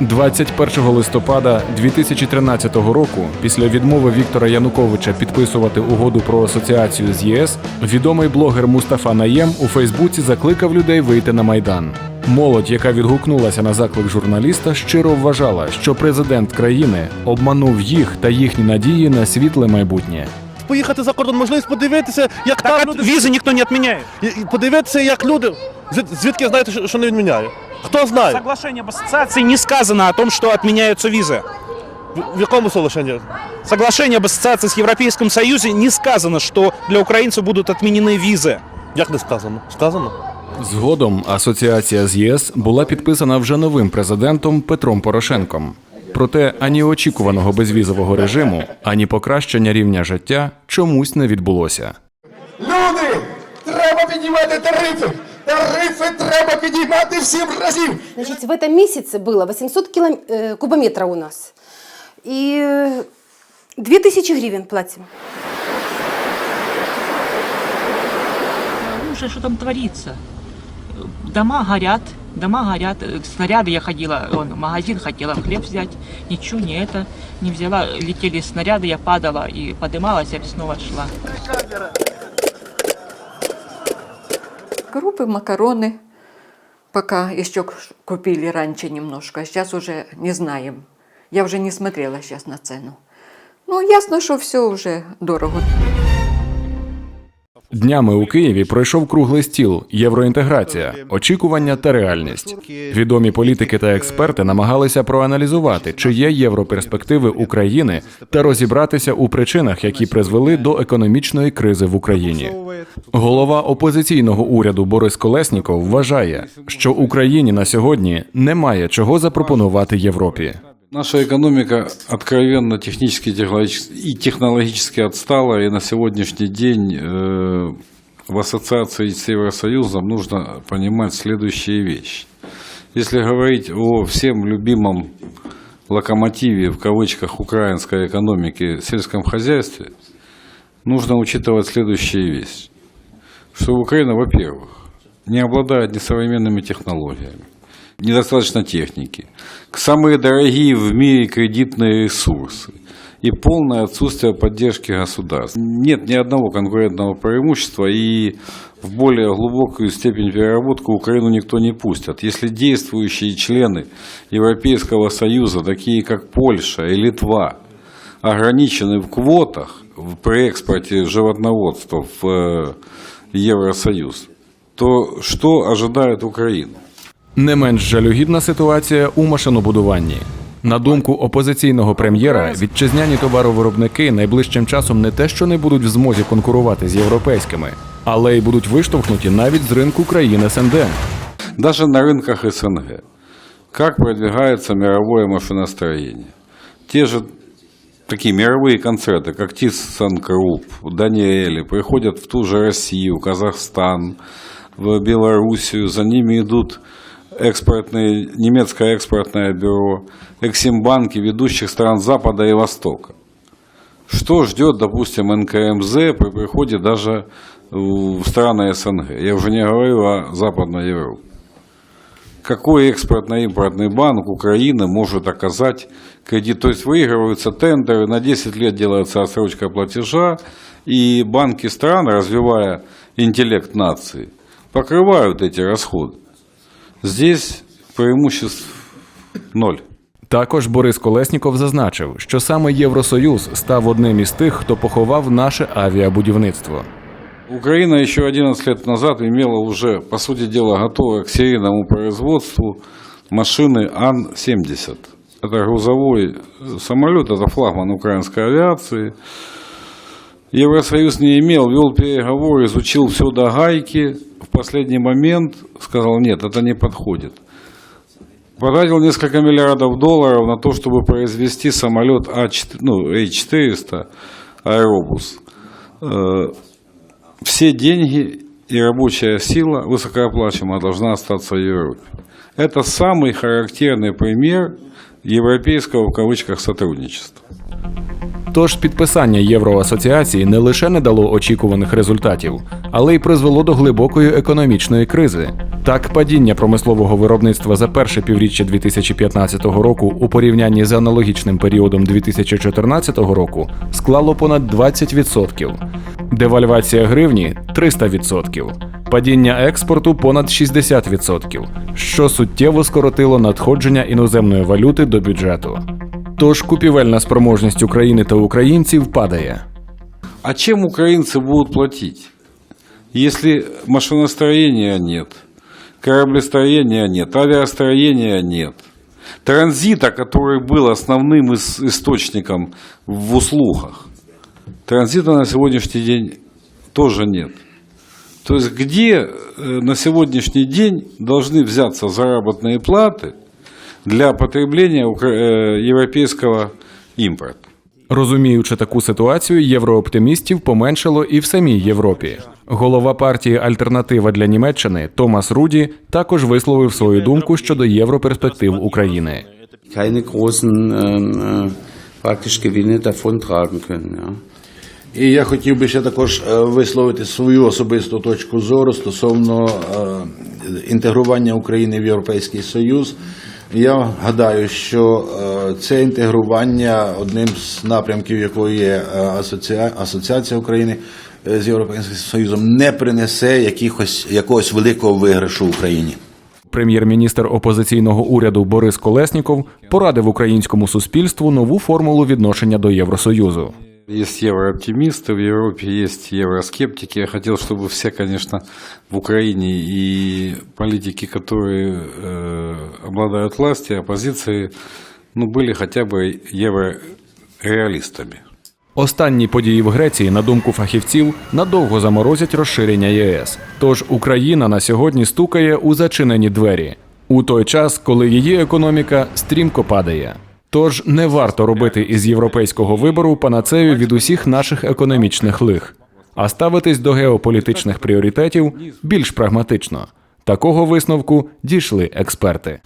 21 листопада 2013 року, після відмови Віктора Януковича підписувати угоду про асоціацію з ЄС, відомий блогер Мустафа Наєм у Фейсбуці закликав людей вийти на майдан. Молодь, яка відгукнулася на заклик журналіста, щиро вважала, що президент країни обманув їх та їхні надії на світле майбутнє. Поїхати за кордон, можливість подивитися, як там люди Визы никто не і подивитися, як люди. Звід- Звідки знаєте, що- що не відміняє? Хто знає? Соглашение об ассоциации не сказано о том, что отменяются визы. В, в якому соглашенні? Соглашение об ассоциации с Европейским Союзом не сказано, что для украинцев будут отменены визы. Як не сказано? Сказано? Згодом асоціація з ЄС була підписана вже новим президентом Петром Порошенком. Проте ані очікуваного безвізового режиму, ані покращення рівня життя чомусь не відбулося. Люди, треба піднімати тарифи! Тарифи треба піднімати в сім разів! Значит, в этом месяце было 800 килом... э, кубометров у нас. И э, 2000 гривен платим. Слушай, что там творится? Дома горят, дома горят, э, снаряды я ходила, вон, в магазин хотела хлеб взять, ничего не это, не взяла, летели снаряды, я падала и подымалась, я снова шла. Крупы, макароны. Пока еще купили раньше немножко, сейчас уже не знаем. Я уже не смотрела сейчас на цену. Ну, ясно, что все уже дорого. Днями у Києві пройшов круглий стіл Євроінтеграція, очікування та реальність. Відомі політики та експерти намагалися проаналізувати, чи є європерспективи України та розібратися у причинах, які призвели до економічної кризи в Україні. Голова опозиційного уряду Борис Колесніков вважає, що Україні на сьогодні немає чого запропонувати Європі. Наша экономика откровенно технически и технологически отстала, и на сегодняшний день э, в ассоциации с Евросоюзом нужно понимать следующие вещи. Если говорить о всем любимом локомотиве, в кавычках, украинской экономики, сельском хозяйстве, нужно учитывать следующие вещи. Что Украина, во-первых, не обладает несовременными технологиями, недостаточно техники, самые дорогие в мире кредитные ресурсы и полное отсутствие поддержки государства. Нет ни одного конкурентного преимущества и в более глубокую степень переработки Украину никто не пустит. Если действующие члены Европейского Союза, такие как Польша и Литва, ограничены в квотах при экспорте животноводства в э, Евросоюз, то что ожидает Украину? Не менш жалюгідна ситуація у машинобудуванні. На думку опозиційного прем'єра, вітчизняні товаровиробники найближчим часом не те, що не будуть в змозі конкурувати з європейськими, але й будуть виштовхнуті навіть з ринку країн СНД. Даже на рынках СНГ. Как продвигается мировое машиностроение? Те же такие мировые концерты, как ThyssenKrupp, Даниэли, приходят в ту же Россию, Казахстан, в Белоруссию. За ними идут Экспортные, немецкое экспортное бюро, эксимбанки ведущих стран Запада и Востока. Что ждет, допустим, НКМЗ при приходе даже в страны СНГ? Я уже не говорю о Западной Европе. Какой экспортно-импортный банк Украины может оказать кредит? То есть выигрываются тендеры, на 10 лет делается отсрочка платежа, и банки стран, развивая интеллект нации, покрывают эти расходы. Здесь преимуществ ноль. Також Борис Колесніков зазначив, що саме Євросоюз став одним із тих, хто поховав наше авіабудівництво. Украина еще 11 лет назад имела уже, по сути дела, готовое к серийному производству машины Ан-70. Это грузовой самолет, это флагман украинской авиации. Евросоюз не имел, вел переговоры, изучил все до гайки. В последний момент сказал, нет, это не подходит. Потратил несколько миллиардов долларов на то, чтобы произвести самолет А4, ну, А400 Аэробус. Э, все деньги и рабочая сила высокооплачиваемая должна остаться в Европе. Это самый характерный пример европейского в кавычках сотрудничества. Тож підписання Євроасоціації не лише не дало очікуваних результатів, але й призвело до глибокої економічної кризи. Так, падіння промислового виробництва за перше півріччя 2015 року у порівнянні з аналогічним періодом 2014 року склало понад 20%, девальвація гривні 300%, падіння експорту понад 60%, що суттєво скоротило надходження іноземної валюти до бюджету. Тож купівельна спроможність України та українців падає. А чем украинцы будут платить? Если машиностроения нет, кораблестроения нет, авиастроения нет, транзита, который был основным ис- источником в услугах, транзита на сегодняшний день тоже нет. То есть где э, на сегодняшний день должны взяться заработные платы для потребления э, европейского импорта? Розуміючи таку ситуацію, єврооптимістів поменшало і в самій Європі. Голова партії Альтернатива для Німеччини Томас Руді також висловив свою думку щодо європерспектив України. keine großen praktisch Gewinne davontragen können. Ja. І я хотів би ще також е, висловити свою особисту точку зору стосовно е, інтегрування України в Європейський Союз. Я гадаю, що е, це інтегрування одним з напрямків, якої є е, асоціація України е, з Європейським Союзом, не принесе якихось якогось великого виграшу Україні. Прем'єр-міністр опозиційного уряду Борис Колесніков порадив українському суспільству нову формулу відношення до Євросоюзу. Есть еврооптимисты, в Европе есть евроскептики. Я хотел, чтобы все, конечно, в Украине и политики, которые э, обладают властью, оппозиции, ну, были хотя бы еврореалистами. Останні події в Греції, на думку фахівців, надовго заморозять розширення ЄС. Тож Україна на сьогодні стукає у зачинені двері у той час, коли її економіка стрімко падає. Тож не варто робити із європейського вибору панацею від усіх наших економічних лих, а ставитись до геополітичних пріоритетів більш прагматично. Такого висновку дійшли експерти.